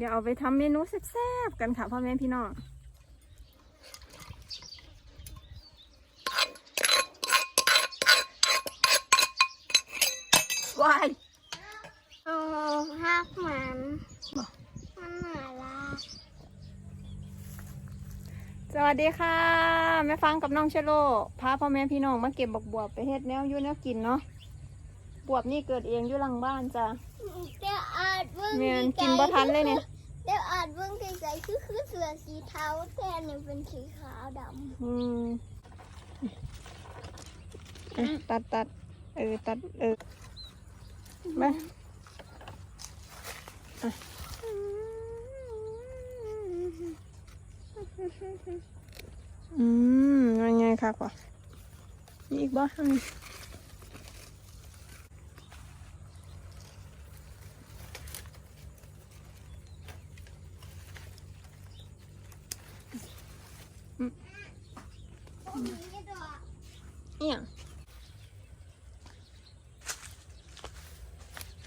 เดี๋ยวเอาไปทำเมนูแซ่บๆกันค่ะพ่อแม่พี่น้องวายโอ้ฮักมันบ่มันน่ารักสวัสดีค่ะ แม่ฟังกับน้องเชโลพาพ่อแม่พี่น้องมาเก็บบักบวบไปเฮ็ดแนวอยุ่แนวกินเนาะบวบนี่เกิดเองอยู่หลังบ้านจ้ะเดี๋ยว อาจเบิ่งแม่นไลๆกินบ่ทันเลยเนี่ย เดี๋ยวอาจเบิ่งไกลๆคือคือเสือสีเทาแต่อันนี่เป็นสีขาวดอืมอะตัดตัดเออตัดเออมาำอืมยังไงค่ะกว่ามีอีกบ้าง เนี่ย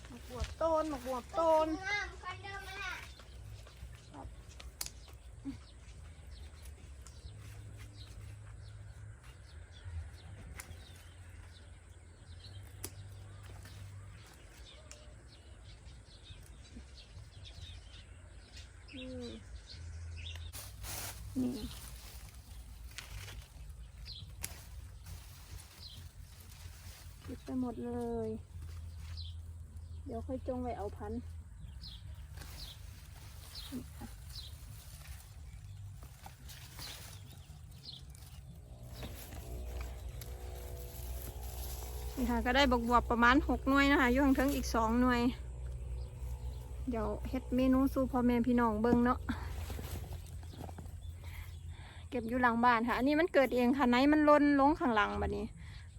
หมกบวบต้นหมกบวบต้นน้ำคันเดิมมาละ นี่นี่เก็บไป หมดเลย เดี๋ยวค่อยจงไว้เอาพันนี่ค่ะคะก็ได้บวกบวบประมาณหกหน่วยนะคะยู่งเทิงอีกสองหน่วย เดี๋ยวเฮ็ดเมนูสู่พ่อแม่พี่น้องเบิ่งเนาะเก็บอยู่หลังบ้านค่ะ อันนี้มันเกิดเองค่ะไหนมันล้นลงข้างหลังบัดนี้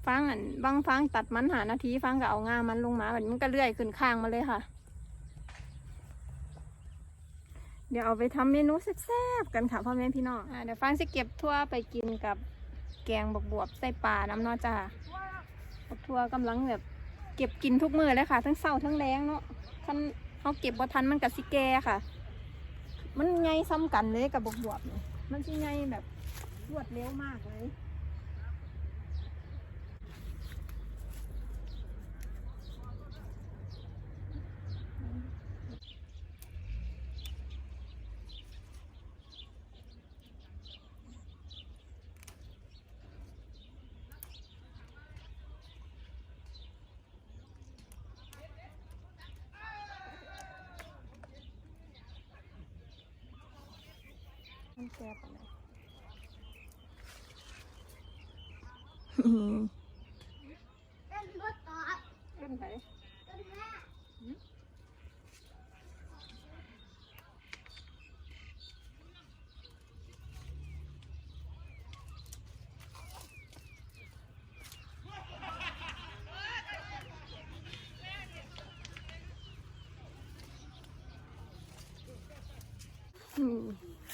ฟังอันบางฟังตัดมันหานาทีฟังก็เอางามันลงมาแบัดนี้มันก็เลื่อยขึ้นข้างมาเลยค่ะ เดี๋ยวเอาไปทำเมนูแซ่บๆกันค่ะพ่อแม่พี่น้องอเดี๋ยวฟังจะเก็บทั่วไปกินกับแกงบวบบวบใส่ปลาน้ำนอจ้าบกทั่วกำลังแบบเก็บกินทุกมือเลยค่ะ ทั้งเศร้าทั้งแรงเนาะท่านเขาเก็บบ่ทันมันกับสิแกค่ะ มันไงซ้ำกันเลยกับบวบวบเนี่ยมันสิไงแบบรวดเร็วมากเลย มันแซ่บอะไรเต้นรถต่อเล่นไป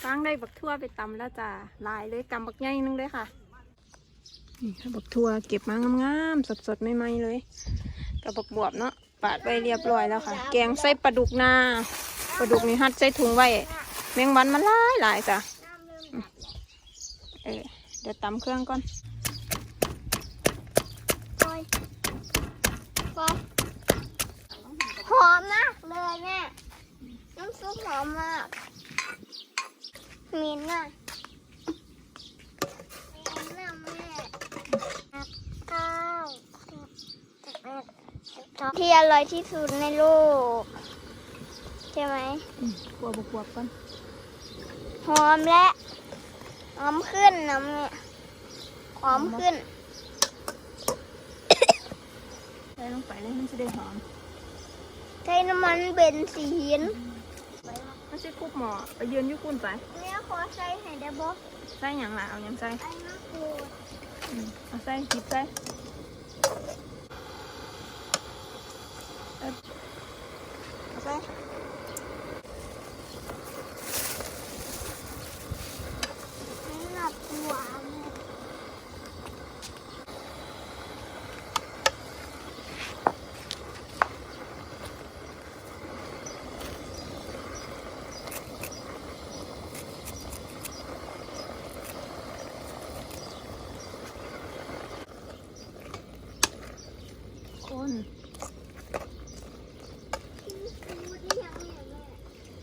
มฟางได้บักทั่วไปตำแล้วจ้าลายเลยกำบักใหญ่นึงเลยค่ะนี่ค่ะบักทั่วเก็บมางามๆสดๆใหม่ๆเลยกับบักบวบเนาะปาดไว้เรียบร้อยแล้วค่ะ แกงใส่ปลาดุกนาปลาดุกนี่หัดใส่ถุงไว้แมงวันมันหลายหลายจ้ะเออเดี๋ยวตำเครื่องก่อนหอมมากเลยแม่น้ำซุปหอมมาก มีน่ะมีน่ะแม่ข้าวที่อร่อยที่สุดในโลก ใช่ไหมอืมกลัวบักบวบก่อนหอมและหอมขึ้นน้ำเนี่ยหอมขึ้นใส่ลงไปเลยมันจะได้หอมใช้น้ำมันเบนซีนไม่ใช่คุบหมอไปยืนอยุคุณไปแม่ ขอใส่ให้ได้บ่ใส่หยังล่ะเอาหยังใส่ไอ้มะกรูดอืมเอาใส่หยิบใส่เอิ้นเอาใส่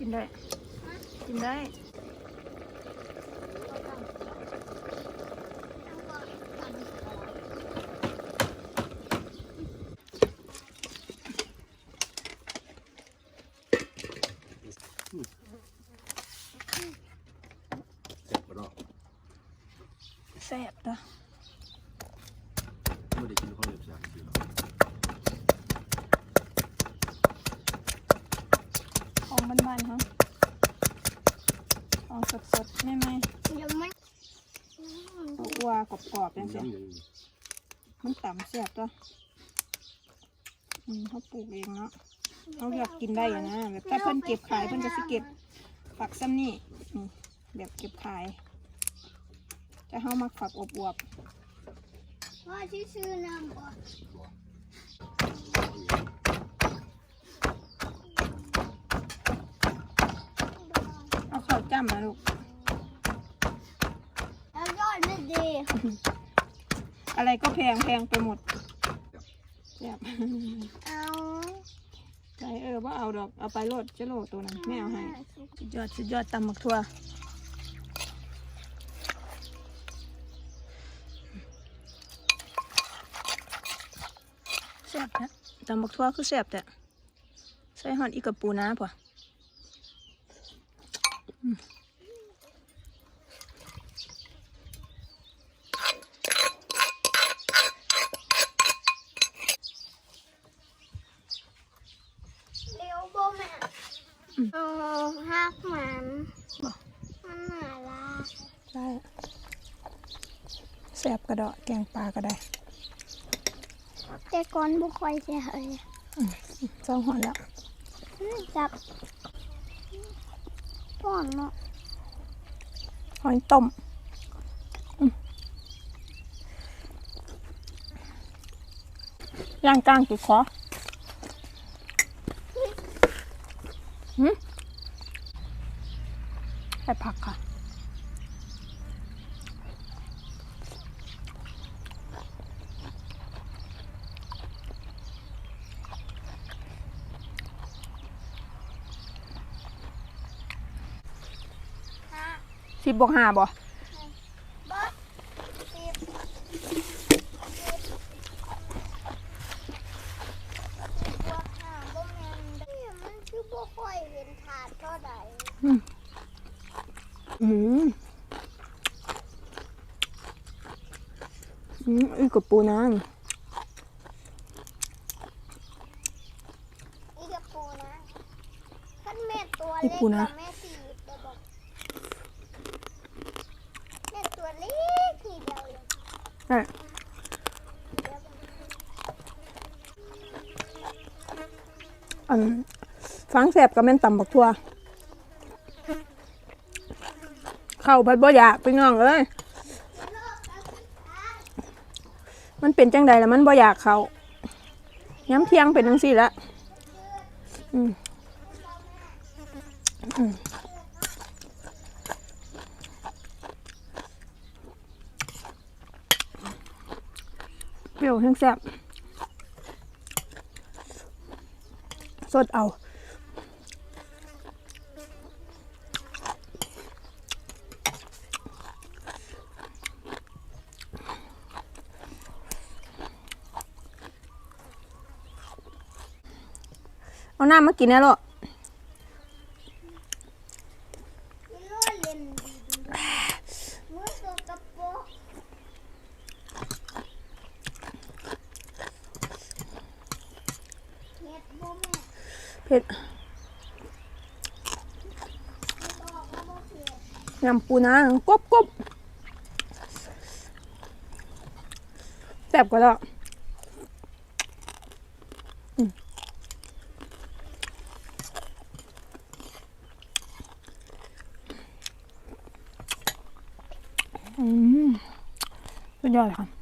นได้ กินได้แซ่บนะ บ้านๆเขาของสดๆไม่ไหมเดี๋ยวมันอัวกรอบๆจังซี่น้ำหนึ่งมันต่ำแซ่บตัวอืมเขาปลูกเองเนาะเขาอยากกินได้อะนะแบบถ้าเพิ่นเก็บขายเพิ่นจะสิเก็บฝักซ้ำนี่นี่แบบเก็บขาย จะเข้ามาฝักอบอวบพ่อชื่อชื่อน้ำบ่ ๆ เอาข้าวจ้ำมาลูก แล้วยอดไม่ดีอะไรก็แพงแพงไปหมดแซ่บเอาใจเออว่าเอาดอกเอาไปโลดจะโลดตัวนั้นไม่เอาให้สุดยอดสุดยอดตำหมักทั่วแซ่บนะตำหมักทั่วคือแซ่บแต่ใส่หอนอีกกับปูนาป่ะเร็วบ่แม่เอาหักมันมันน่ารัก ใช่แซ่บกระเดาะแกงปลาก็ได้ แต่ก่อนบ่ค่อยจะเฮ้ยเจ้าหอนแล้วอืมจับป้อนเนาะหอยต้มอืมย่างกลางจุดคอหืมใส่ผักค่ะ สิบบวกห้าบ่บอสสิบบวกห้าบ่แม่นเด้อมันคือบ่ค่อยเห็นถาดเท่าใดอืมอืมอีกับปูน้อีกระปูนะท่านแม่ตัวำอีเล็กกปูนะว่าแม่สี่เดี๋ยวบอกแม่ตัวเล็กทีเดียวเลย นั่น เดี๋ยวบ อันฟังแสบกับแม่นต่ำบักทั่วเข้าพัดบ่อยากไปน้องเอ้ยมันเป็นจังใดแล้วมันบ่อยากเขาย้ำเที่ยงเป็นจังสี่ละอืมอืม เปรี้ยวแห้งแซ่บสดเอาเอาน้ำมากินแน่หรอ มันล้อเล่นดีๆมือสกปรกเฮ็ดบ่แม่ เผ็ดยำปูนากรบกรบแซ่บกว่าแล้วอืมอืม